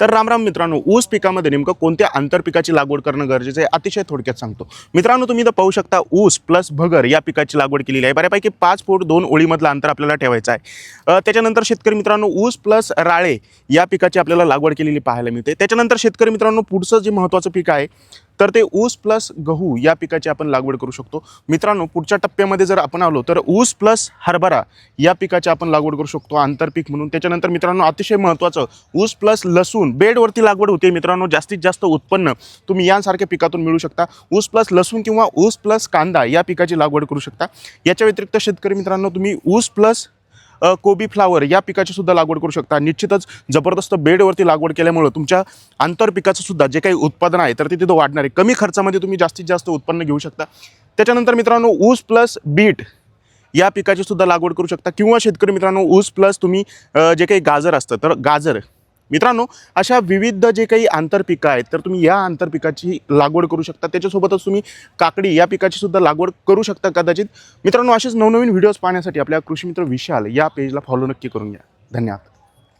तर रामराम मित्रांनो ऊस पिकामध्ये नेमकं कोणत्या आंतरपिकाची लागवड करणं गरजेचं आहे अतिशय थोडक्यात सांगतो. मित्रांनो तुम्ही तर पाहू शकता ऊस प्लस भगर या पिकाची लागवड केलेली आहे. बऱ्यापैकी पाच फूट दोन ओळीमधलं अंतर आपल्याला ठेवायचं आहे. त्याच्यानंतर शेतकरी मित्रांनो ऊस प्लस राळे या पिकाची आपल्याला लागवड केलेली पाहायला मिळते. त्याच्यानंतर शेतकरी मित्रांनो पुढचं जे महत्त्वाचं पीक आहे तर ते ऊस प्लस गहू या पिकाची आपण लागवड करू शकतो. मित्रांनो पुढच्या टप्प्यामध्ये जर आपण आलो तर ऊस प्लस हरभरा या पिकाची आपण लागवड करू शकतो आंतरपीक म्हणून. त्याच्यानंतर मित्रांनो अतिशय महत्त्वाचं ऊस प्लस लसूण बेडवरती लागवड होते मित्रांनो जास्तीत जास्त उत्पन्न. तुम्ही यांसारख्या पिकातून मिळू शकता. ऊस प्लस लसूण किंवा ऊस प्लस कांदा या पिकाची लागवड करू शकता. याच्या व्यतिरिक्त शेतकरी मित्रांनो तुम्ही ऊस प्लस कोबी फ्लावर या पिकाची सुद्धा लागवड करू शकता. निश्चितच जबरदस्त बेडवरती लागवड केल्यामुळं तुमच्या आंतरपिकाचं सुद्धा जे काही उत्पादन आहे तर ते तिथं वाढणार आहे. कमी खर्चामध्ये तुम्ही जास्तीत जास्त उत्पन्न घेऊ शकता. त्याच्यानंतर मित्रांनो ऊस प्लस बीट या पिकाची सुद्धा लागवड करू शकता. किंवा शेतकरी मित्रांनो ऊस प्लस तुम्ही जे काही गाजर असतं तर गाजर मित्रांनो अशा विविध जे काही आंतरपिकं आहेत तर तुम्ही या आंतरपिकाची लागवड करू शकता. त्याच्यासोबतच तुम्ही काकडी या पिकाची सुद्धा लागवड करू शकता कदाचित. मित्रांनो असेच नवनवीन व्हिडिओज पाहण्यासाठी आपल्या कृषी मित्र विशाल या पेजला फॉलो नक्की करून घ्या. धन्यवाद.